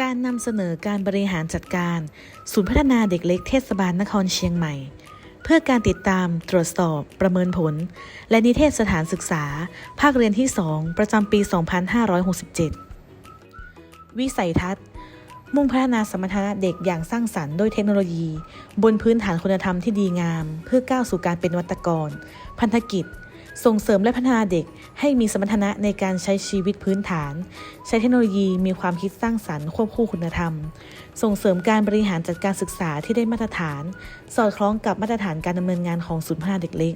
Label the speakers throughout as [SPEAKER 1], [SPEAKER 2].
[SPEAKER 1] การนำเสนอการบริหารจัดการ ศูนย์พัฒนาเด็กเล็กเทศบาลนครเชียงใหม่ เพื่อการติดตามตรวจสอบ ประเมินผล และนิเทศสถานศึกษา ภาคเรียนที่ 2 ประจำปี 2567 วิสัยทัศน์ มุ่งพัฒนาสมรรถนะเด็กอย่างสร้างสรรค์ด้วยเทคโนโลยี บนพื้นฐานคุณธรรมที่ดีงาม เพื่อก้าวสู่การเป็นนวัตกร พันธกิจ ส่งเสริมและพัฒนาเด็กให้มีสมรรถนะในการใช้ชีวิตพื้นฐาน ใช้เทคโนโลยีมีความคิดสร้างสรรค์ควบคู่คุณธรรม ส่งเสริมการบริหารจัดการศึกษาที่ได้มาตรฐาน สอดคล้องกับมาตรฐานการดำเนินงานของศูนย์พัฒนาเด็กเล็ก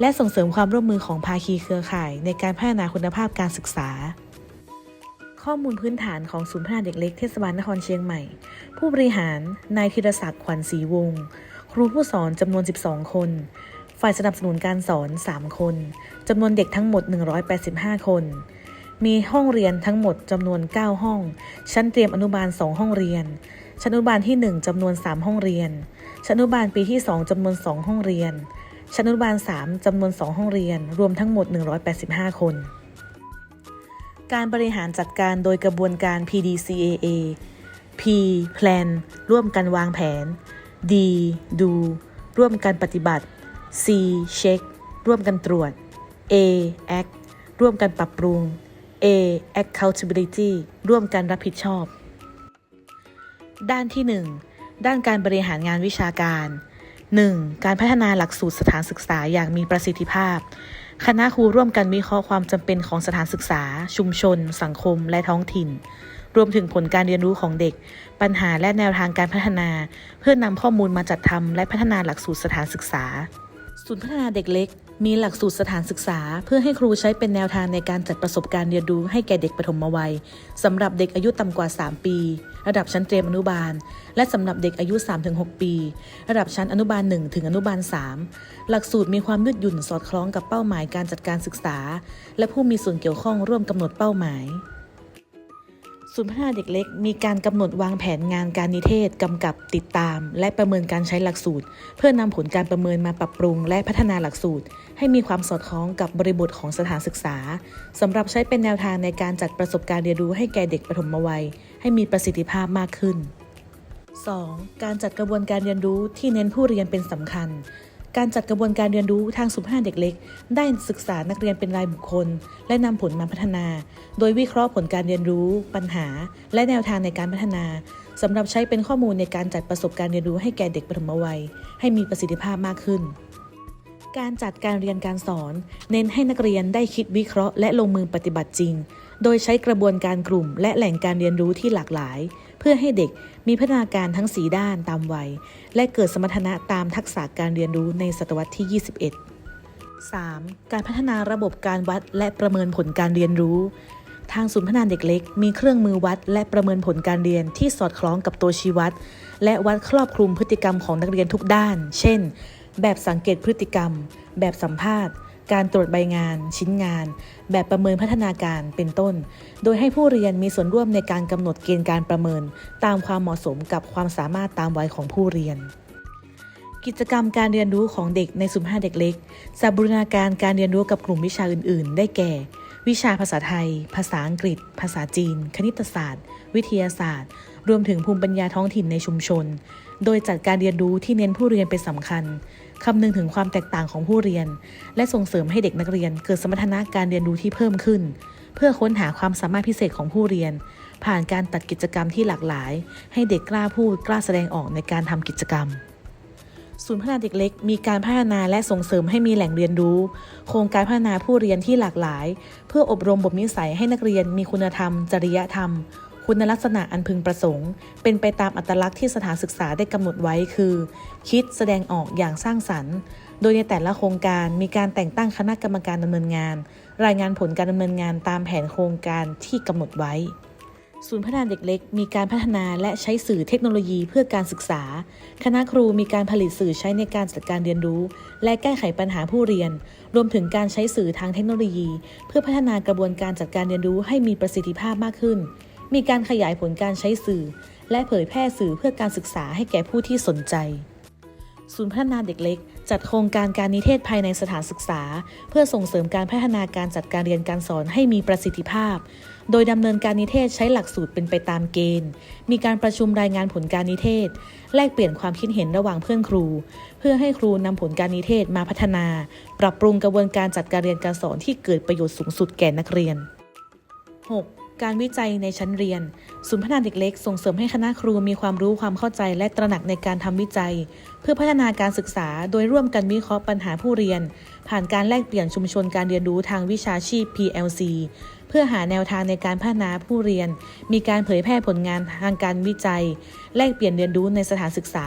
[SPEAKER 1] และส่งเสริมความร่วมมือของภาคีเครือข่าย ในการพัฒนาคุณภาพการศึกษา ข้อมูลพื้นฐานของศูนย์พัฒนาเด็กเล็กเทศบาลนครเชียงใหม่ ผู้บริหารนายธีรศักดิ์ขวัญศรีวงศ์ครูผู้สอนจำนวน 12 คน ฝ่ายสนับสนุนการสอน 3 คนจำนวนเด็กทั้งหมด 185 คน มีห้องเรียนทั้งหมดจำนวน 9 ห้อง ชั้นเตรียมอนุบาล 2 ห้องเรียน ชั้นอนุบาลที่ 1จำนวน 3 ห้องเรียน ชั้นอนุบาลปีที่ 2จำนวน 2 ห้องเรียน ชั้นอนุบาล 3จำนวน 2 ห้องเรียน รวมทั้งหมด 185 คน การบริหารจัดการโดยกระบวนการ PDCAA P Plan ร่วมกันวางแผน D Do ร่วมกันปฏิบัติ C Check ร่วมกันตรวจ A Act ร่วมกันปรับปรุง A Accountability ร่วมกันรับผิดชอบ ด้านที่ 1 ด้านการบริหารงานวิชาการ 1. การพัฒนาหลักสูตรสถานศึกษาอย่างมีประสิทธิภาพ คณะครูร่วมกันวิเคราะห์ความจำเป็นของสถานศึกษา ชุมชน สังคม และท้องถิ่น รวมถึงผลการเรียนรู้ของเด็ก ปัญหาและแนวทางการพัฒนา เพื่อนำข้อมูลมาจัดทำและพัฒนาหลักสูตรสถานศึกษา ศูนย์พัฒนาเด็กเล็ก มีหลักสูตรสถานศึกษา เพื่อให้ครูใช้เป็นแนวทางในการจัดประสบการณ์เรียนรู้ให้แก่เด็กปฐมวัยสำหรับเด็กอายุต่ำกว่า 3 ปี ระดับชั้นเตรียมอนุบาล และสำหรับเด็กอายุ 3-6 ปี ระดับชั้นอนุบาล 1 ถึงอนุบาล 3 หลักสูตรมีความยืดหยุ่นสอดคล้องกับเป้าหมายการจัดการศึกษา และผู้มีส่วนเกี่ยวข้องร่วมกำหนดเป้าหมาย ศูนย์พัฒนาเด็กเล็กมีการกำหนดวางแผนงานการนิเทศกำกับติดตาม และประเมินการใช้หลักสูตร เพื่อนำผลการประเมินมาปรับปรุงและพัฒนาหลักสูตร ให้มีความสอดคล้องกับบริบทของสถานศึกษาสำหรับใช้เป็นแนวทางในการจัดประสบการณ์เรียนรู้ให้แก่เด็กปฐมวัย ให้มีประสิทธิภาพมากขึ้น 2. การจัดกระบวนการเรียนรู้ที่เน้นผู้เรียนเป็นสำคัญ การจัดกระบวนการเรียนรู้ทางสุภาพเด็กเล็ก ได้ศึกษานักเรียนเป็นรายบุคคล และนำผลมาพัฒนา โดยวิเคราะห์ผลการเรียนรู้ ปัญหา และแนวทางในการพัฒนาสำหรับใช้เป็นข้อมูลในการจัดประสบการณ์เรียนรู้ให้แก่เด็กปฐมวัย ให้มีประสิทธิภาพมากขึ้น การจัดการเรียนการสอน เน้นให้นักเรียนได้คิดวิเคราะห์และลงมือปฏิบัติจริง โดยใช้กระบวนการกลุ่ม และแหล่งการเรียนรู้ที่หลากหลาย เพื่อให้เด็กมีพัฒนาการทั้งสีด้านตามวัย และเกิดสมรรถนะตามทักษะการเรียนรู้ในศตวรรษที่ 21 3. การพัฒนาระบบการวัดและประเมินผลการเรียนรู้ ทางศูนย์พัฒนาเด็กเล็ก มีเครื่องมือวัดและประเมินผลการเรียนที่สอดคล้องกับตัวชี้วัด และวัดครอบคลุมพฤติกรรมของนักเรียนทุกด้าน เช่น แบบสังเกตพฤติกรรม แบบสัมภาษณ์ การตรวจใบงาน ชิ้นงาน แบบประเมินพัฒนาการเป็นต้น โดยให้ผู้เรียนมีส่วนร่วมในการกำหนดเกณฑ์การประเมิน ตามความเหมาะสมกับความสามารถตามวัยของผู้เรียน กิจกรรมการเรียนรู้ของเด็กในสุมห้าเด็กเล็กจะบูรณาการการเรียนรู้กับกลุ่มวิชาอื่น ๆ ได้แก่ วิชาภาษาไทย ภาษาอังกฤษ ภาษาจีน คณิตศาสตร์ วิทยาศาสตร์ รวมถึงภูมิปัญญาท้องถิ่นในชุมชน โดยจัดการเรียนรู้ที่เน้นผู้เรียนเป็นสำคัญ คำนึงถึงความแตกต่างของผู้เรียน และส่งเสริมให้เด็กนักเรียน เกิดสมรรถนะการเรียนรู้ที่เพิ่มขึ้น เพื่อค้นหาความสามารถพิเศษของผู้เรียน ผ่านการตัดกิจกรรมที่หลากหลาย ให้เด็กกล้าพูดกล้าแสดงออกในการทำกิจกรรมศูนย์พัฒนาเด็กเล็กมีการพัฒนาและส่งเสริมให้มีแหล่งเรียนรู้ โครงการพัฒนาผู้เรียนที่หลากหลาย เพื่ออบรมบ่มนิสัยให้นักเรียนมีคุณธรรม จริยธรรม คุณลักษณะอันพึงประสงค์ เป็นไปตามอัตลักษณ์ที่สถานศึกษาได้กำหนดไว้คือ คิดแสดงออกอย่างสร้างสรรค์ โดยในแต่ละโครงการมีการแต่งตั้งคณะกรรมการดำเนินงาน รายงานผลการดำเนินงานตามแผนโครงการที่กำหนดไว้ ศูนย์พัฒนาเด็กเล็ก มีการพัฒนาและใช้สื่อเทคโนโลยีเพื่อการศึกษา คณะครูมีการผลิตสื่อใช้ในการจัดการเรียนรู้ และแก้ไขปัญหาผู้เรียน รวมถึงการใช้สื่อทางเทคโนโลยี เพื่อพัฒนากระบวนการจัดการเรียนรู้ให้มีประสิทธิภาพมากขึ้น มีการขยายผลการใช้สื่อ และเผยแพร่สื่อเพื่อการศึกษาให้แก่ผู้ที่สนใจ ศูนย์พัฒนาเด็กเล็ก จัดโครงการการนิเทศภายในสถานศึกษา เพื่อส่งเสริมการพัฒนาการจัดการเรียนการสอนให้มีประสิทธิภาพ โดยดำเนินการนิเทศใช้หลักสูตรเป็นไปตามเกณฑ์ มีการประชุมรายงานผลการนิเทศ แลกเปลี่ยนความคิดเห็นระหว่างเพื่อนครู เพื่อให้ครูนำผลการนิเทศมาพัฒนา ปรับปรุงกระบวนการจัดการเรียนการสอนที่เกิดประโยชน์สูงสุดแก่นักเรียน 6. การวิจัยในชั้นเรียน ศูนย์พัฒนาเด็กเล็กส่งเสริมให้คณะครูมีความรู้ความเข้าใจและตระหนักในการทำวิจัย เพื่อพัฒนาการศึกษา โดยร่วมกันวิเคราะห์ปัญหาผู้เรียน ผ่านการแลกเปลี่ยนชุมชนการเรียนรู้ทางวิชาชีพ PLC เพื่อหาแนวทางในการพัฒนาผู้เรียน มีการเผยแพร่ผลงานทางการวิจัย แลกเปลี่ยนเรียนรู้ในสถานศึกษา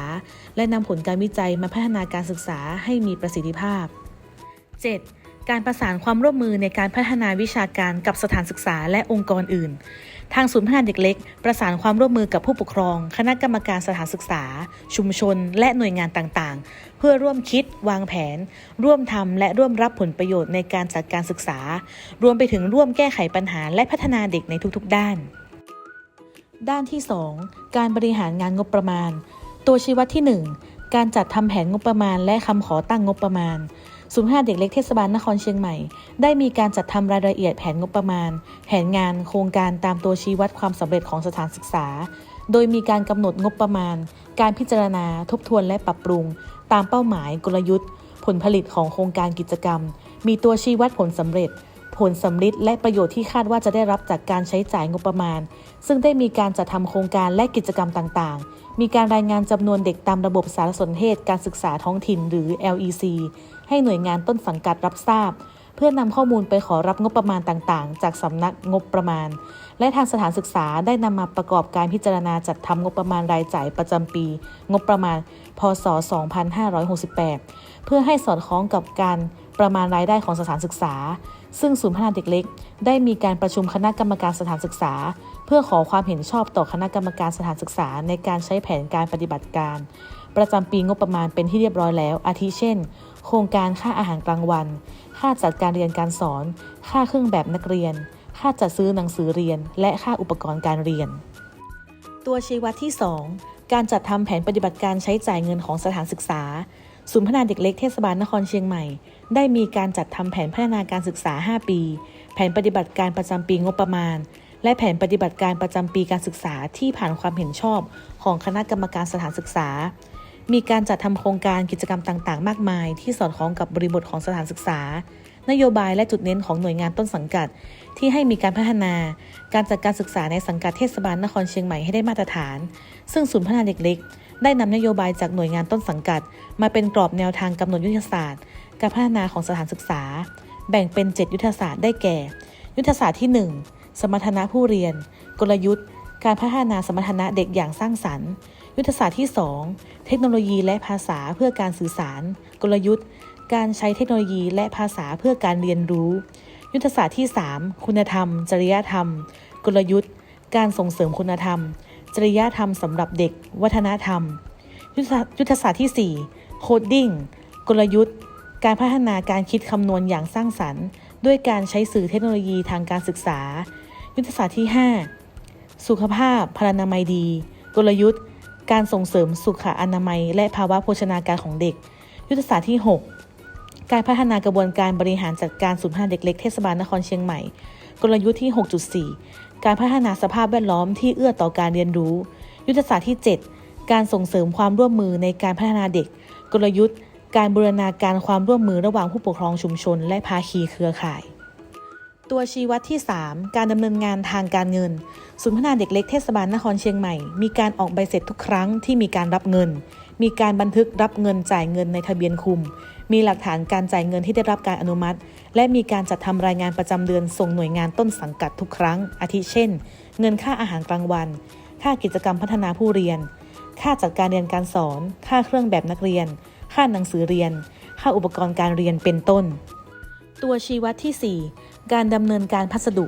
[SPEAKER 1] และนำผลการวิจัยมาพัฒนาการศึกษาให้มีประสิทธิภาพ 7. การประสานความร่วมมือในการพัฒนาวิชาการกับสถานศึกษาและองค์กรอื่น ทางศูนย์พัฒนาเด็กเล็ก ประสานความร่วมมือกับผู้ปกครอง คณะกรรมการสถานศึกษา ชุมชน และหน่วยงานต่างๆ เพื่อร่วมคิด วางแผน ร่วมทำและร่วมรับผลประโยชน์ในการจัดการศึกษา รวมไปถึงร่วมแก้ไขปัญหาและพัฒนาเด็กในทุกๆ ด้าน ด้านที่ 2 การบริหารงานงบประมาณ ตัวชี้วัดที่ 1 การจัดทำแผนงบประมาณ และคำขอตั้งงบประมาณ ศูนย์พัฒนาเด็กเล็กเทศบาลนครเชียงใหม่ ได้มีการจัดทำรายละเอียดแผนงบประมาณ แผนงานโครงการตามตัวชี้วัดความสำเร็จของสถานศึกษา โดยมีการกำหนดงบประมาณ การพิจารณาทบทวนและปรับปรุง ตามเป้าหมายกลยุทธ์ ผลผลิตของโครงการกิจกรรม มีตัวชี้วัดผลสำเร็จ ผลสำลิดและประโยชน์ที่คาดว่าจะได้รับจากการใช้จ่ายงบประมาณ ซึ่งได้มีการจัดทำโครงการและกิจกรรมต่าง ๆ มีการรายงานจำนวนเด็กตามระบบสารสนเทศการศึกษาท้องถิ่นหรือ LEC ให้หน่วยงานต้นสังกัดรับทราบ เพื่อนำข้อมูลไปขอรับงบประมาณต่างๆ จากสำนักงบประมาณ และทางสถานศึกษาได้นำมาประกอบการพิจารณาจัดทำงบประมาณรายจ่ายประจำปี งบประมาณ พศ 2568 เพื่อให้สอดคล้องกับการประมาณรายได้ของสถานศึกษา ซึ่งศูนย์พัฒนาเด็กเล็ก ได้มีการประชุมคณะกรรมการสถานศึกษา เพื่อขอความเห็นชอบต่อคณะกรรมการสถานศึกษา ในการใช้แผนการปฏิบัติการ ประจำปีงบประมาณเป็นที่เรียบร้อยแล้ว อาทิเช่น โครงการค่าอาหารกลางวัน ค่าจัดการเรียนการสอน ค่าเครื่องแบบนักเรียน ค่าจัดซื้อหนังสือเรียน และค่าอุปกรณ์การเรียน ตัวชี้วัดที่ 2 การจัดทำแผนปฏิบัติการใช้จ่ายเงินของสถานศึกษาศูนย์พัฒนาเด็กเล็กเทศบาลนครเชียงใหม่ ได้มีการจัดทำแผนพัฒนาการศึกษา 5 ปี แผนปฏิบัติการประจำปีงบประมาณ และแผนปฏิบัติการประจำปีการศึกษาที่ผ่านความเห็นชอบของคณะกรรมการสถานศึกษา มีการจัดทำโครงการกิจกรรมต่างๆ มากมาย ที่สอดคล้องกับบริบทของสถานศึกษา นโยบายและจุดเน้นของหน่วยงานต้นสังกัด ที่ให้มีการพัฒนา การจัดการศึกษาในสังกัดเทศบาลนครเชียงใหม่ให้ได้มาตรฐาน ซึ่งศูนย์พัฒนาเด็กเล็กได้นำนโยบายจากหน่วยงานต้นสังกัด มาเป็นกรอบแนวทางกำหนดยุทธศาสตร์ การพัฒนาของสถานศึกษา แบ่งเป็น 7 ยุทธศาสตร์ได้แก่ ยุทธศาสตร์ที่ 1 สมรรถนะผู้เรียน กลยุทธ์ การพัฒนาสมรรถนะเด็กอย่างสร้างสรรค์ ยุทธศาสตร์ที่ 2 เทคโนโลยีและภาษาเพื่อการสื่อสาร กลยุทธ์ การใช้เทคโนโลยีและภาษาเพื่อการเรียนรู้ ยุทธศาสตร์ที่ 3 คุณธรรม จริยธรรม กลยุทธ์ การส่งเสริมคุณธรรม จริยธรรมสำหรับเด็ก วัฒนธรรม ยุทธศาสตร์ที่ 4 โคดดิ้งกลยุทธ์ การพัฒนาการคิดคำนวณอย่างสร้างสรรค์ ด้วยการใช้สื่อเทคโนโลยีทางการศึกษา ยุทธศาสตร์ที่ 5 สุขภาพพลานามัยดี กลยุทธ์ การส่งเสริมสุขอนามัย และภาวะโภชนาการของเด็ก ยุทธศาสตร์ที่ 6 การพัฒนากระบวนการบริหารจัดการศูนย์พัฒนาเด็กเล็กเทศบาลนครเชียงใหม่ กลยุทธ์ที่ 6.4 การพัฒนาสภาพแวดล้อมที่เอื้อต่อการเรียนรู้ ยุทธศาสตร์ที่ 7 การส่งเสริมความร่วมมือในการพัฒนาเด็ก กลยุทธ์ การบูรณาการความร่วมมือระหว่างผู้ปกครองชุมชน และภาคีเครือข่าย ตัวชี้วัดที่ 3 การดำเนินงานทางการเงิน ศูนย์พัฒนาเด็กเล็กเทศบาลนครเชียงใหม่ มีการออกใบเสร็จทุกครั้งที่มีการรับเงิน มีการบันทึกรับเงินจ่ายเงินในทะเบียนคุม มีหลักฐานการจ่ายเงินที่ได้รับการอนุมัติ และมีการจัดทำรายงานประจำเดือนส่งหน่วยงานต้นสังกัดทุกครั้ง อาทิเช่น เงินค่าอาหารกลางวัน ค่ากิจกรรมพัฒนาผู้เรียน ค่าจัดการเรียนการสอน ค่าเครื่องแบบนักเรียน ค่าหนังสือเรียน ค่าอุปกรณ์การเรียนเป็นต้น ตัวชี้วัดที่ 4 การดำเนินการพัสดุ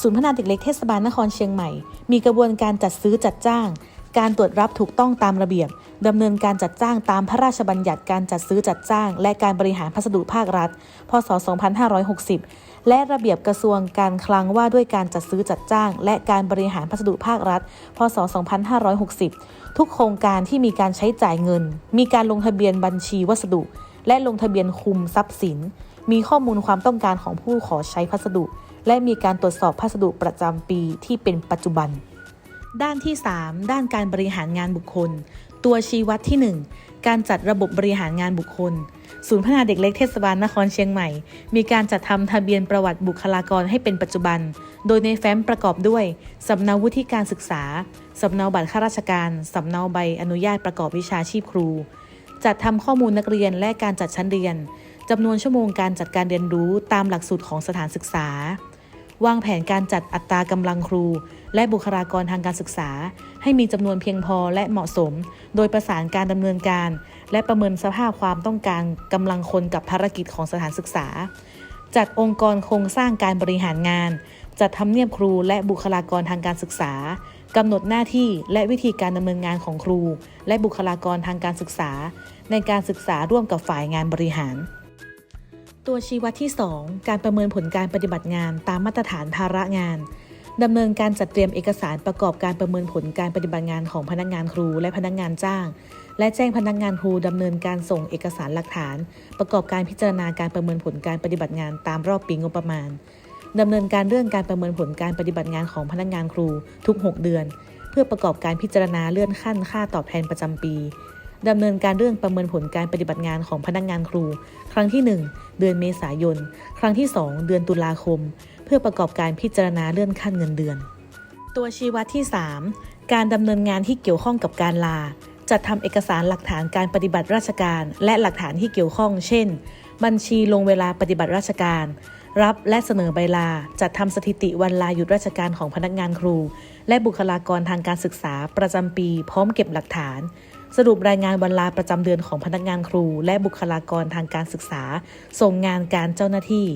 [SPEAKER 1] ศูนย์พัฒนาเด็กเล็กเทศบาลนครเชียงใหม่ มีกระบวนการจัดซื้อจัดจ้าง การตรวจรับถูกต้องตามระเบียบดำเนินการจัดจ้างตามพระราชบัญญัติการจัดซื้อจัดจ้าง และการบริหารพัสดุภาครัฐ พศ 2560 และระเบียบกระทรวงการคลังว่าด้วยการจัดซื้อจัดจ้าง และการบริหารพัสดุภาครัฐ พศ 2560 ทุกโครงการที่มีการใช้จ่ายเงิน มีการลงทะเบียนบัญชีวัสดุ และลงทะเบียนคุมทรัพย์สิน มีข้อมูลความต้องการของผู้ขอใช้พัสดุ และมีการตรวจสอบพัสดุประจำปีที่เป็นปัจจุบัน ด้านที่ 3 ด้านการบริหารงานบุคคล ตัวชี้วัดที่ 1 การจัดระบบบริหารงานบุคคล ศูนย์พัฒนาเด็กเล็กเทศบาลนครเชียงใหม่ มีการจัดทำทะเบียนประวัติบุคลากรให้เป็นปัจจุบัน โดยในแฟ้มประกอบด้วยสำเนาวุฒิการศึกษาสำเนาบัตรข้าราชการสำเนาใบอนุญาตประกอบวิชาชีพครูจัดทำข้อมูลนักเรียนและการจัดชั้นเรียน จำนวนชั่วโมงการจัดการเรียนรู้ตามหลักสูตรของสถานศึกษา วางแผนการจัดอัตรากำลังครู และบุคลากรทางการศึกษา ให้มีจำนวนเพียงพอและเหมาะสม โดยประสานการดำเนินการ และประเมินสภาพความต้องการกำลังคนกับภารกิจของสถานศึกษา จัดองค์กรโครงสร้างการบริหารงาน จัดทำเนียบครูและบุคลากรทางการศึกษากำหนดหน้าที่และวิธีการดำเนินงานของครู และบุคลากรทางการศึกษา ในการศึกษาร่วมกับฝ่ายงานบริหาร ตัวชี้วัดที่ 2 การประเมินผลการปฏิบัติงานตามมาตรฐานภาระงานดำเนินการจัดเตรียมเอกสารประกอบการประเมินผลการปฏิบัติงานของพนักงานครูและพนักงานจ้าง และแจ้งพนักงานครูดำเนินการส่งเอกสารหลักฐาน ประกอบการพิจารณาการประเมินผลการปฏิบัติงานตามรอบปีงบประมาณดำเนินการเรื่องการประเมินผลการปฏิบัติงานของพนักงานครูทุก 6 เดือน เพื่อประกอบการพิจารณาเลื่อนขั้นค่าตอบแทนประจำปี ดำเนินการเรื่องประเมินผลการปฏิบัติงานของพนักงานครู ครั้งที่ 1 เดือนเมษายน ครั้งที่ 2 เดือนตุลาคม เพื่อประกอบการพิจารณาเลื่อนขั้นเงินเดือน ตัวชี้วัดที่ 3 การดำเนินงานที่เกี่ยวข้องกับการลา จัดทำเอกสารหลักฐานการปฏิบัติราชการ และหลักฐานที่เกี่ยวข้อง เช่น บัญชีลงเวลาปฏิบัติราชการ รับและเสนอใบลา จัดทำสถิติวันลาหยุดราชการของพนักงานครู และบุคลากรทางการศึกษาประจำปี พร้อมเก็บหลักฐาน สรุปรายงานวันลาประจำเดือนของพนักงานครู และบุคลากรทางการศึกษา ส่งงานการเจ้าหน้าที่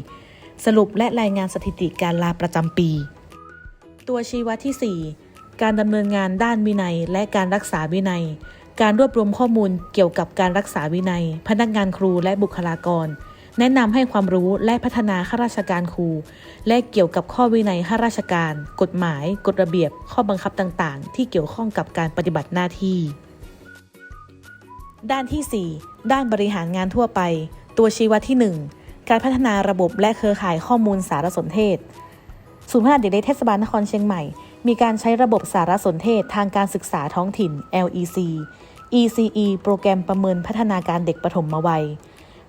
[SPEAKER 1] สรุปและรายงานสถิติการลาประจำปี ตัวชี้วัดที่ 4 การดำเนินงานด้านวินัย และการรักษาวินัย การรวบรวมข้อมูลเกี่ยวกับการรักษาวินัย พนักงานครูและบุคลากร แนะนำให้ความรู้และพัฒนาข้าราชการครู และเกี่ยวกับข้อวินัยข้าราชการ กฎหมาย กฎระเบียบ ข้อบังคับต่าง ๆ ที่เกี่ยวข้องกับการปฏิบัติหน้าที่ ด้านที่ 4 ด้านบริหารงานทั่วไป ตัวชี้วัดที่ 1 การพัฒนาระบบและเครือข่ายข้อมูลสารสนเทศ ศูนย์พัฒนาเด็กเล็กเทศบาลนครเชียงใหม่ มีการใช้ระบบสารสนเทศทางการศึกษาท้องถิ่น LEC ECE โปรแกรมประเมินพัฒนาการเด็กปฐมวัย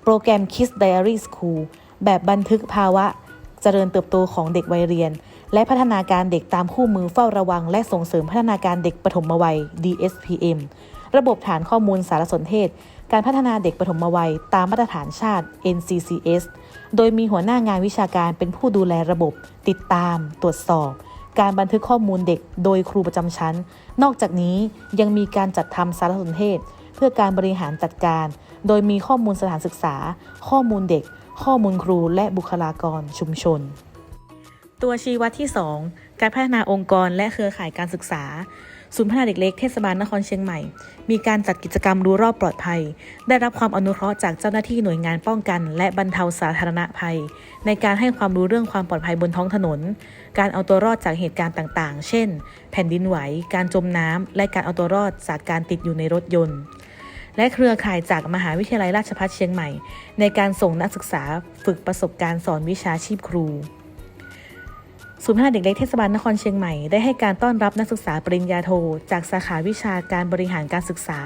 [SPEAKER 1] โปรแกรม Kids Diary School แบบบันทึกภาวะ เจริญเติบโตของเด็กวัยเรียน และพัฒนาการเด็กตามคู่มือเฝ้าระวัง และส่งเสริมพัฒนาการเด็กปฐมวัย DSPM ระบบฐานข้อมูลสารสนเทศ การพัฒนาเด็กปฐมวัย ตามมาตรฐานชาติ NCCS โดยมีหัวหน้างานวิชาการเป็นผู้ดูแลระบบ ติดตาม ตรวจสอบ การบันทึกข้อมูลเด็กโดยครูประจำชั้น นอกจากนี้ยังมีการจัดทำสารสนเทศ เพื่อการบริหารจัดการ โดยมีข้อมูลสถานศึกษา ข้อมูลเด็ก ข้อมูลครู และบุคลากรชุมชน ตัวชี้วัดที่ 2 การพัฒนาองค์กรและเครือข่ายการศึกษา ศูนย์พัฒนาเด็กเล็กเทศบาลนครเชียงใหม่ มีการจัดกิจกรรมรู้รอบปลอดภัย ได้รับความอนุเคราะห์จากเจ้าหน้าที่หน่วยงานป้องกัน และบรรเทาสาธารณภัย ในการให้ความรู้เรื่องความปลอดภัยบนท้องถนน การเอาตัวรอดจากเหตุการณ์ต่างๆ เช่น แผ่นดินไหว การจมน้ำและการเอาตัวรอดจากการติดอยู่ในรถยนต์และเครือข่ายจากมหาวิทยาลัยราชภัฏเชียงใหม่ ในการส่งนักศึกษาฝึกประสบการณ์สอนวิชาชีพครู ศูนย์พัฒนาเด็กเล็กเทศบาลนครเชียงใหม่ได้ให้การต้อนรับนักศึกษาปริญญาโท จากสาขาวิชาการบริหารการศึกษา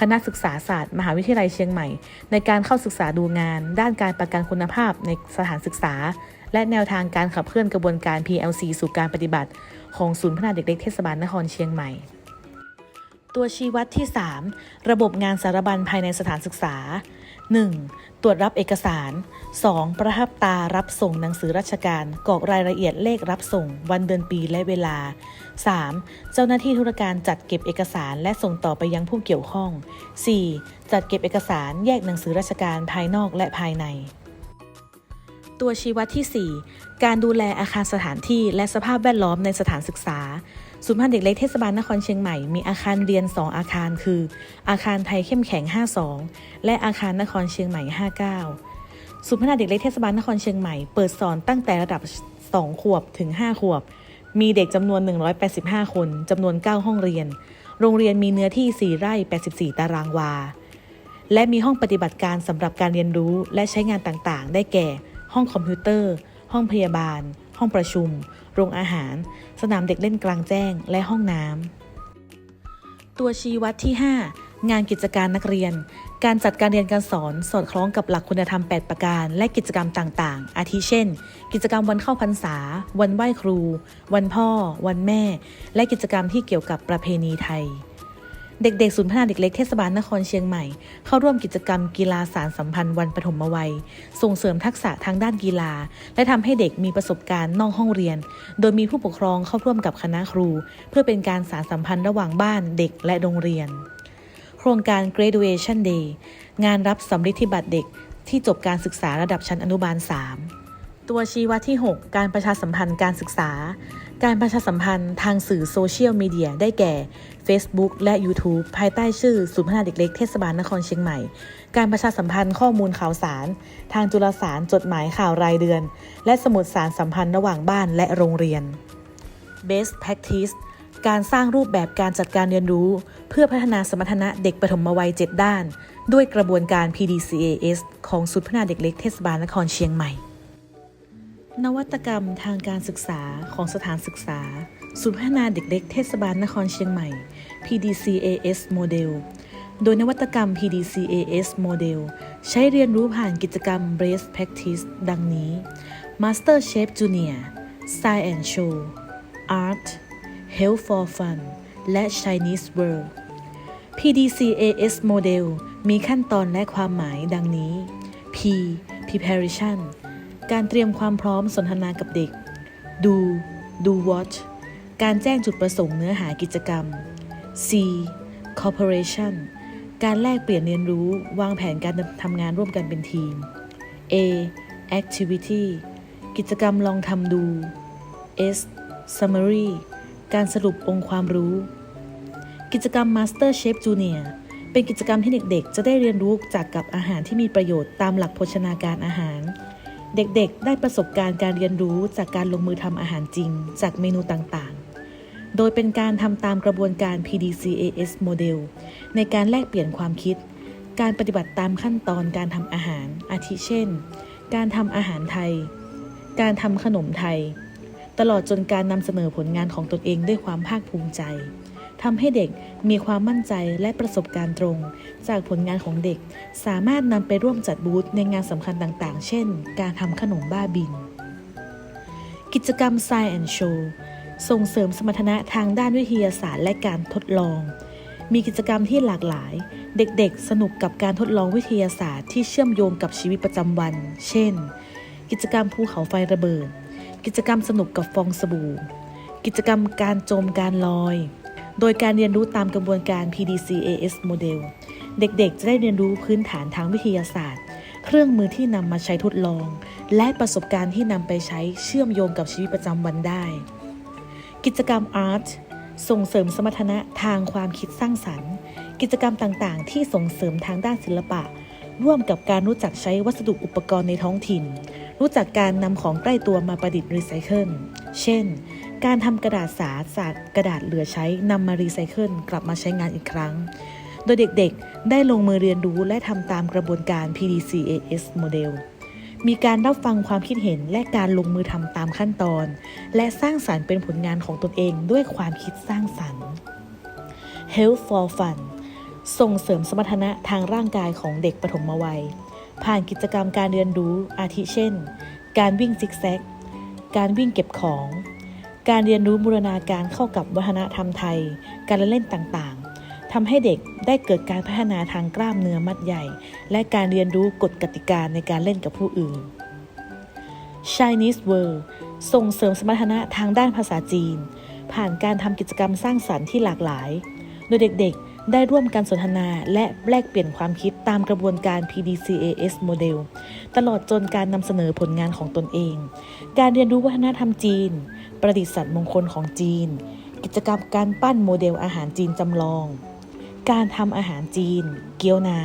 [SPEAKER 1] คณะศึกษาศาสตร์ มหาวิทยาลัยเชียงใหม่ ในการเข้าศึกษาดูงาน ด้านการประกันคุณภาพในสถานศึกษา และแนวทางการขับเคลื่อนกระบวนการ PLC สู่การปฏิบัติ ของศูนย์พัฒนาเด็กเล็กเทศบาลนครเชียงใหม่ตัวชี้วัดที่ 3 ระบบงานสารบัญภายในสถานศึกษา 1. ตรวจรับเอกสาร 2. ประทับตารับส่งหนังสือราชการกรอกรายละเอียดเลขรับส่ง วันเดือนปีและเวลา 3. เจ้าหน้าที่ธุรการจัดเก็บเอกสารและส่งต่อไปยังผู้เกี่ยวข้อง 4. จัดเก็บเอกสารแยกหนังสือราชการภายนอกและภายใน ตัวชี้วัดที่ 4 การดูแลอาคารสถานที่และสภาพแวดล้อมในสถานศึกษา ศูนย์พัฒนาเด็กเล็กเทศบาลนครเชียงใหม่มีอาคารเรียน 2 อาคารคือ อาคารไทยเข้มแข็ง 52 และอาคารนครเชียงใหม่ 59 ศูนย์พัฒนาเด็กเล็กเทศบาลนครเชียงใหม่เปิดสอนตั้งแต่ระดับ 2 ขวบถึง 5 ขวบ มีเด็กจำนวน 185 คนจำนวน 9 ห้องเรียน โรงเรียนมีเนื้อที่ 4 ไร่ 84 ตารางวา และมีห้องปฏิบัติการสำหรับการเรียนรู้และใช้งานต่างๆ ได้แก่ ห้องคอมพิวเตอร์ ห้องพยาบาล ห้องประชุม โรงอาหาร สนามเด็กเล่นกลางแจ้ง และห้องน้ำ ตัวชี้วัดที่ 5 งานกิจการนักเรียน การจัดการเรียนการสอนสอดคล้องกับหลักคุณธรรม 8 ประการ และกิจกรรมต่างๆ อาทิเช่น กิจกรรมวันเข้าพรรษา วันไหว้ครู วันพ่อ วันแม่ และกิจกรรมที่เกี่ยวกับประเพณีไทย เด็กๆ ศูนย์พัฒนาเด็กเล็กเทศบาลนครเชียงใหม่ เข้าร่วมกิจกรรมกีฬาสารสัมพันธ์วันปฐมวัย ส่งเสริมทักษะทางด้านกีฬา และทำให้เด็กมีประสบการณ์นอกห้องเรียน โดยมีผู้ปกครองเข้าร่วมกับคณะครู เพื่อเป็นการสารสัมพันธ์ระหว่างบ้านเด็กและโรงเรียน โครงการ graduation day งานรับสำริดที่บัตรเด็กที่จบการศึกษาระดับชั้นอนุบาล 3 ตัวชี้วัดที่ 6 การประชาสัมพันธ์การศึกษา การประชาสัมพันธ์ทางสื่อโซเชียลมีเดียได้แก่ Facebook และ YouTube ภายใต้ชื่อศูนย์พัฒนาเด็กเล็กเทศบาลนครเชียงใหม่ การประชาสัมพันธ์ข้อมูลข่าวสาร ทางจุลสารจดหมายข่าวรายเดือน และสมุดสารสัมพันธ์ระหว่างบ้านและโรงเรียน Best Practice การสร้างรูปแบบการจัดการเรียนรู้ เพื่อพัฒนาสมรรถนะเด็กปฐมวัย 7 ด้าน ด้วยกระบวนการ PDCAS ของศูนย์พัฒนาเด็กเล็กเทศบาลนครเชียงใหม่ นวัตกรรมทางการศึกษาของสถานศึกษา ศูนย์พัฒนาเด็กเล็กเทศบาลนครเชียงใหม่ PDCAS Model โดยนวัตกรรม PDCAS Model ใช้เรียนรู้ผ่านกิจกรรม Best Practice ดังนี้ Master Chef Junior Science and Show Art Health for Fun และ Chinese World PDCAS Model มีขั้นตอนและความหมายดังนี้ P Preparation การเตรียมความพร้อมสนทนากับเด็ก Do Do watch การแจ้งจุดประสงค์เนื้อหากิจกรรม C Cooperation การแลกเปลี่ยนเรียนรู้วางแผนการทำงานร่วมกันเป็นทีม A Activity กิจกรรมลองทำดู S Summary การสรุปองค์ความรู้ กิจกรรม Master Chef Junior เป็นกิจกรรมที่เด็กๆ จะได้เรียนรู้จากกับอาหารที่มีประโยชน์ตามหลักโภชนาการอาหาร เด็กๆ ได้ประสบการณ์การเรียนรู้จากการลงมือทำอาหารจริง จากเมนูต่างๆ โดยเป็นการทำตามกระบวนการ PDCAS Model ในการแลกเปลี่ยนความคิด การปฏิบัติตามขั้นตอนการทำอาหาร อาทิเช่น การทำอาหารไทย การทำขนมไทย ตลอดจนการนำเสนอผลงานของตนเองด้วยความภาคภูมิใจ ทำให้เด็กมีความมั่นใจและประสบการณ์ตรง จากผลงานของเด็ก สามารถนำไปร่วมจัดบูธในงานสำคัญต่างๆ เช่น การทำขนมบ้าบิน กิจกรรม Science and Show ส่งเสริมสมรรถนะทางด้านวิทยาศาสตร์และการทดลอง มีกิจกรรมที่หลากหลาย เด็กๆ สนุกกับการทดลองวิทยาศาสตร์ที่เชื่อมโยงกับชีวิตประจำวัน เช่น กิจกรรมภูเขาไฟระเบิด กิจกรรมสนุกกับฟองสบู่ กิจกรรมการจมการลอย โดยการเรียนรู้ตามกระบวนการ PDCAS Model เด็กๆ จะได้เรียนรู้พื้นฐานทางวิทยาศาสตร์ เครื่องมือที่นำมาใช้ทดลอง และประสบการณ์ที่นำไปใช้เชื่อมโยงกับชีวิตประจำวันได้ กิจกรรม Art ส่งเสริมสมรรถนะทางความคิดสร้างสรรค์ กิจกรรมต่างๆ ที่ส่งเสริมทางด้านศิลปะ ร่วมกับการรู้จักใช้วัสดุอุปกรณ์ในท้องถิ่น รู้จักการนำของใกล้ตัวมาประดิษฐ์รีไซเคิล เช่น การทำกระดาษสาจากกระดาษเหลือใช้นำมารีไซเคิลกลับมาใช้งานอีกครั้ง โดยเด็กๆ ได้ลงมือเรียนรู้และทำตามกระบวนการ PDCAS Model มีการรับฟังความคิดเห็นและการลงมือทำตามขั้นตอน และสร้างสารรค์เป็นผลงานของตนเองด้วยความคิดสร้างสรรค์ Health for Fun ส่งเสริมสมรรถนะทางร่างกายของเด็กปฐมวัย ผ่านกิจกรรมการเรียนรู้อาทิเช่น การวิ่งซิกแซก การวิ่งเก็บของ การเรียนรู้บูรณาการเข้ากับวัฒนธรรมไทย การเล่นต่างๆทำให้เด็กได้เกิดการพัฒนาทางกล้ามเนื้อมัดใหญ่ และการเรียนรู้กฎกติกาในการเล่นกับผู้อื่น Chinese World ส่งเสริมสมรรถนะทางด้านภาษาจีน ผ่านการทำกิจกรรมสร้างสรรค์ที่หลากหลาย โดยเด็กๆ ได้ร่วมกันสนทนาและแลกเปลี่ยนความคิดตามกระบวนการ PDCAS Model ตลอดจนการนำเสนอผลงานของตนเอง การเรียนรู้วัฒนธรรมจีน ประดิษฐ์สัตว์มงคลของจีน กิจกรรมการปั้นโมเดลอาหารจีนจำลอง การทำอาหารจีน เกี๊ยวน้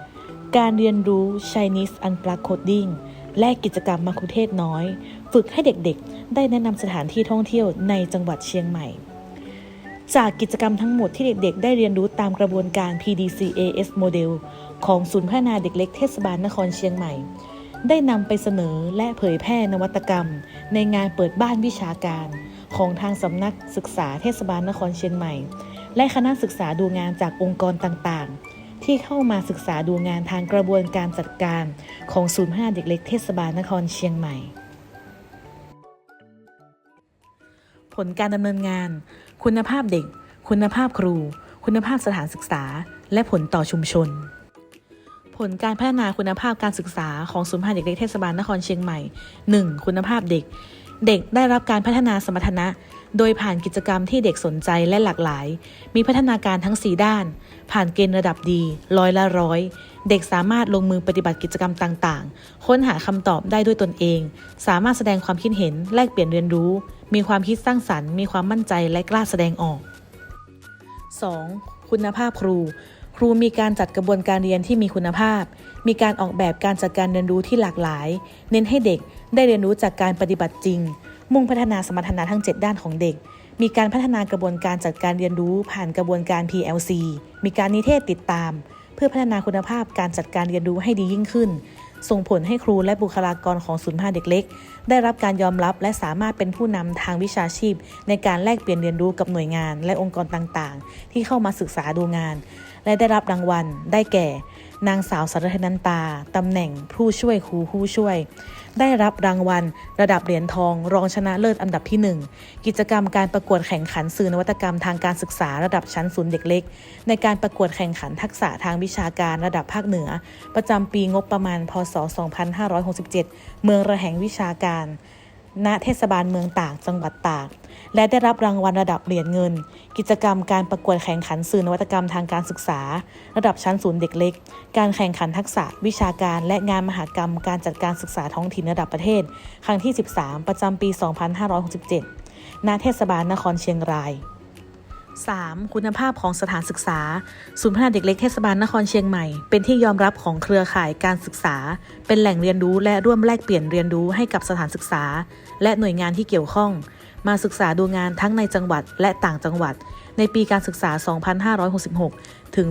[SPEAKER 1] ำ การเรียนรู้ Chinese Unplugged Coding และกิจกรรมมัคคุเทศน้อย ฝึกให้เด็กๆ ได้แนะนำสถานที่ท่องเที่ยวในจังหวัดเชียงใหม่ จากกิจกรรมทั้งหมดที่เด็กๆ ได้เรียนรู้ตามกระบวนการ PDCAS Model ของศูนย์พัฒนาเด็กเล็กเทศบาลนครเชียงใหม่ ได้นำไปเสนอและเผยแพร่นวัตกรรม ในงานเปิดบ้านวิชาการ ของทางสำนักศึกษาเทศบาลนครเชียงใหม่ และคณะศึกษาดูงานจากองค์กรต่างๆ ที่เข้ามาศึกษาดูงานทางกระบวนการจัดการของศูนย์พัฒนาเด็กเล็กเทศบาลนครเชียงใหม่ ผลการดำเนินงาน คุณภาพเด็ก คุณภาพครู คุณภาพสถานศึกษา และผลต่อชุมชน ผลการพัฒนาคุณภาพการศึกษาของศูนย์พัฒนาเด็กเล็กเทศบาลนครเชียงใหม่ 1. คุณภาพเด็ก เด็กได้รับการพัฒนาสมรรถนะ โดยผ่านกิจกรรมที่เด็กสนใจและหลากหลาย มีพัฒนาการทั้ง 4 ด้าน ผ่านเกณฑ์ระดับดี ร้อยละร้อย เด็กสามารถลงมือปฏิบัติกิจกรรมต่างๆ ค้นหาคำตอบได้ด้วยตนเอง สามารถแสดงความคิดเห็น แลกเปลี่ยนเรียนรู้ มีความคิดสร้างสรรค์ มีความมั่นใจและกล้าแสดงออก 2. คุณภาพครู รูมีการจัดกระบวนการเรียนที่มีคุณภาพ มีการออกแบบการจัดการเรียนรู้ที่หลากหลาย เน้นให้เด็กได้เรียนรู้จากการปฏิบัติจริง มุ่งพัฒนาสมรรถนะทั้ง 7 ด้านของเด็ก มีการพัฒนากระบวนการจัดการเรียนรู้ผ่านกระบวนการ PLC มีการนิเทศติดตาม เพื่อพัฒนาคุณภาพการจัดการเรียนรู้ให้ดียิ่งขึ้น ส่งผลให้ครูและบุคลากรของศูนย์พัฒนาเด็กเล็ก ได้รับการยอมรับและสามารถเป็นผู้นำทางวิชาชีพ ในการแลกเปลี่ยนเรียนรู้กับหน่วยงานและองค์กรต่างๆ ที่เข้ามาศึกษาดูงาน และได้รับรางวัล ได้แก่ นางสาวสารนันตาตำแหน่งผู้ช่วยครูผู้ช่วย ได้รับรางวัล ระดับเหรียญทอง รองชนะเลิศอันดับที่ 1 กิจกรรมการประกวดแข่งขันสื่อนวัตกรรมทางการศึกษาระดับชั้นศูนย์เด็กเล็ก ในการประกวดแข่งขันทักษะทางวิชาการระดับภาคเหนือ ประจำปีงบประมาณพศ 2567 เมืองระแหงวิชาการ ณเทศบาลเมืองตากจังหวัดตาก และได้รับรางวัลระดับเหรียญเงิน กิจกรรมการประกวดแข่งขันสื่อนวัตกรรมทางการศึกษา ระดับชั้นศูนย์เด็กเล็ก การแข่งขันทักษะวิชาการและงานมหกรรมการจัดการศึกษาท้องถิ่นระดับประเทศ ครั้งที่ 13 ประจำปี 2567ณเทศบาลนครเชียงราย 3. คุณภาพของสถานศึกษา ศูนย์พัฒนาเด็กเล็กเทศบาลนครเชียงใหม่ เป็นที่ยอมรับของเครือข่ายการศึกษา เป็นแหล่งเรียนรู้และร่วมแลกเปลี่ยนเรียนรู้ให้กับสถานศึกษา และหน่วยงานที่เกี่ยวข้อง มาศึกษาดูงานทั้งในจังหวัดและต่างจังหวัด ในปีการศึกษา 2566 ถึง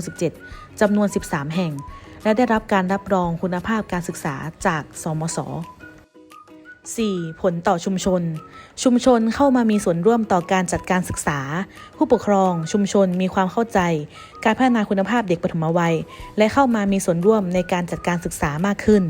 [SPEAKER 1] 2567 จำนวน 13 แห่ง และได้รับการรับรองคุณภาพการศึกษาจาก สมศ 4. ผลต่อชุมชน ชุมชนเข้ามามีส่วนร่วมต่อการจัดการศึกษา ผู้ปกครอง ชุมชนมีความเข้าใจ การพัฒนาคุณภาพเด็กปฐมวัย และเข้ามามีส่วนร่วมในการจัดการศึกษามากขึ้น